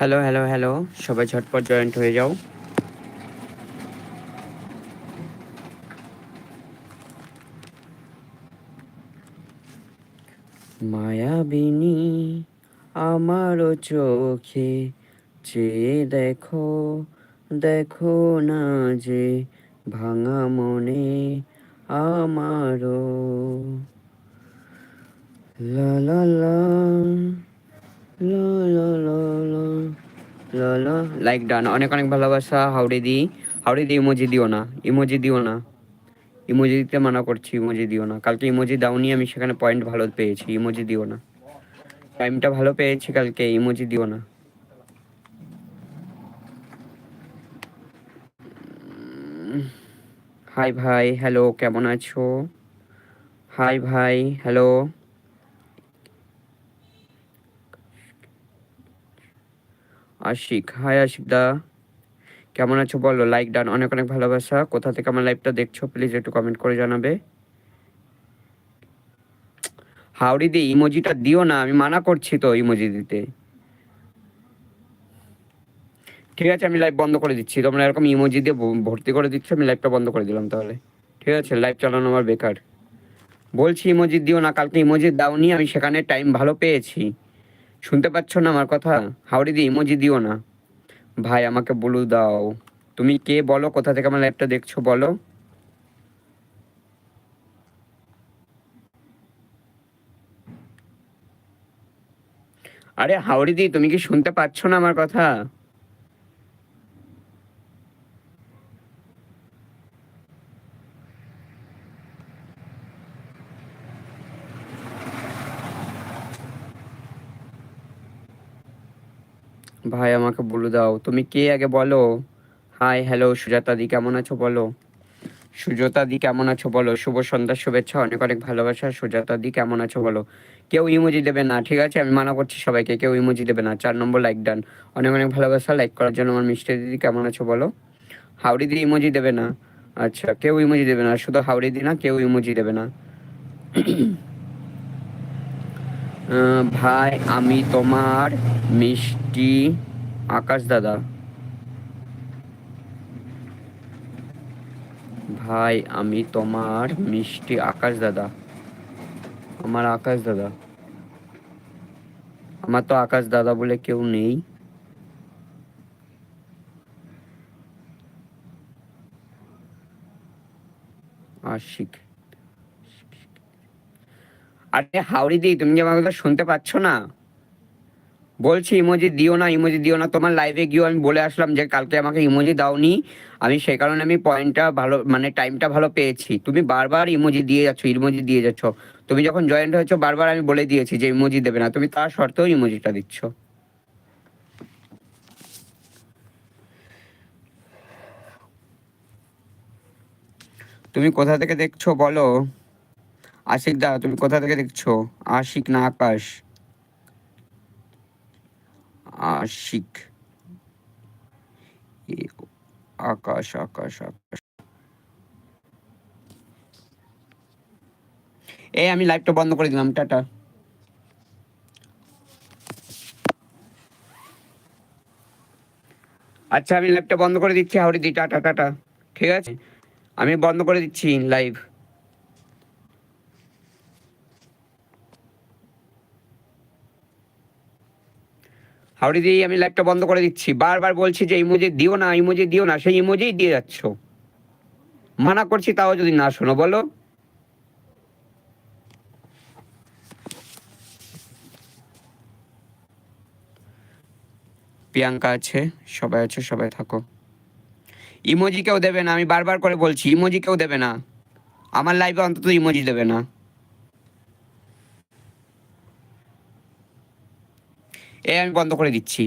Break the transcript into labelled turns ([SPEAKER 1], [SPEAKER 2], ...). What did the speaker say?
[SPEAKER 1] Hello hello hello সবাই ঝটপট joint হয়ে যাও। মায়াবিনী, আমারও চোখে চেয়ে দেখো দেখো না যে ভাঙা মনে লা লা লা লা লা লা লাইক ডান অনেক অনেক ভালোবাসা, হাওড়ে দি হাওড়ে দি ইমোজি দিও না ইমোজি দিও না। ইমোজি দিতে মানা করছি ইমোজি দিও না। কালকে ইমোজি দাওনি, আমি সেখানে পয়েন্ট ভালো পেয়েছি ইমোজি দিও না। টাইমটা ভালো পেয়েছি কালকে ইমোজি দিও না। হাই ভাই হ্যালো কেমন আছো? হাই ভাই হ্যালো আশিক, হাই আশিক দা কেমন আছো বলো? লাইক ডান, অনেক অনেক ভালোবাসা। কোথা থেকে আমার লাইভটা দেখছ প্লিজ একটু কমেন্ট করে জানাবে। হাওড়ি দি ইমোজিটা দিও না, আমি মানা করছি তো ইমোজি দিতে। ঠিক আছে, আমি লাইভ বন্ধ করে দিচ্ছি। তোমরা এরকম ইমোজি দিয়ে ভর্তি করে দিচ্ছ, আমি লাইভটা বন্ধ করে দিলাম তাহলে। ঠিক আছে লাইভ চালানো আমার বেকার। বলছি ইমোজি দিও না, কালকে ইমোজি দাওনি, আমি সেখানে টাইম ভালো পেয়েছি। শুনতে পাচ্ছ না আমার কথা? হাওড়ি দি ইমোজি দিও না। ভাই আমাকে বলু দাও। তুমি কে বলো? কোথা থেকে আমার লাইভটা দেখছ বলো? আরে হাওড়ি দি তুমি কি শুনতে পাচ্ছ না আমার কথা? ভাই, আমাকে বলে দাও। তুমি কে? আগে বলো। হাই হ্যালো সুজাতা দি, কেমন আছো বলো? সুজাতা দি, কেমন আছো বলো? শুভ সন্ধ্যার শুভেচ্ছা, অনেক অনেক ভালোবাসা। সুজাতা দি, কেমন আছো বলো? কেউ ইমোজি দেবে না, ঠিক আছে? আমি মানা করছি সবাইকে, কেউ ইমোজি দেবে না। চার নম্বর লাইক ডান অনেক অনেক ভালোবাসা লাইক করার জন্য আমার মিষ্টি দিদি, কেমন আছো বলো? হাওড়ি দি ইমোজি দেবে না। আচ্ছা কেউ ইমোজি দেবে না। শুধু হাওড়ি দি না, কেউ ইমোজি দেবে না। ভাই, আমি তোমার মিষ্টি আকাশ দাদা। ভাই, আমি তোমার মিষ্টি আকাশ দাদা। আমার আকাশ দাদা। আমার তো আকাশ দাদা বলে কেউ নেই। আশিক। আরে হাওড়ি দি, তুমি যে আমার কথা শুনতে পাচ্ছ না? বলছি ইমোজি দিও না ইমোজি দিও না। তোমার লাইভে গিয়েও আমি বলে আসলাম যে, কালকে আমাকে ইমোজি দাওনি। আমি সেই কারণে আমি পয়েন্টটা ভালো মানে টাইমটা ভালো পেয়েছি। তুমি বারবার ইমোজি দিয়ে যাচ্ছ ইমোজি দিয়ে যাচ্ছ। তুমি যখন জয়েন্ট হয়েছো, বারবার আমি বলে দিয়েছি যে ইমোজি দেবে না। তুমি তার শর্তেও ইমোজিটা দিচ্ছ। তুমি কোথা থেকে দেখছ বলো? আশিক দা, তুমি কোথা থেকে দেখছ? আশিক না আকাশ? আশিক। আকাশ আকাশ আকাশ। এই আমি লাইভটা বন্ধ করে দিলাম, টাটা। আচ্ছা আমি লাইভটা বন্ধ করে দিচ্ছি হাওড়ি দি টাটা টাটা। ঠিক আছে? আমি বন্ধ করে দিচ্ছি, লাইভ। হাওড়ি দিয়ে আমি লাইভটা বন্ধ করে দিচ্ছি। বারবার বলছি যে ইমোজি দিও না ইমোজি দিও না, সেই ইমোজিই দিয়ে যাচ্ছ। মানা করছি তাও যদি না শোনো, বলো। প্রিয়াঙ্কা আছে, সবাই আছে, সবাই থাকো। ইমোজি কেউ দেবে না, আমি বারবার করে বলছি ইমোজি কেউ দেবে না। আমার লাইভে অন্তত ইমোজি দেবে না। এই আমি বন্ধ করে দিচ্ছি।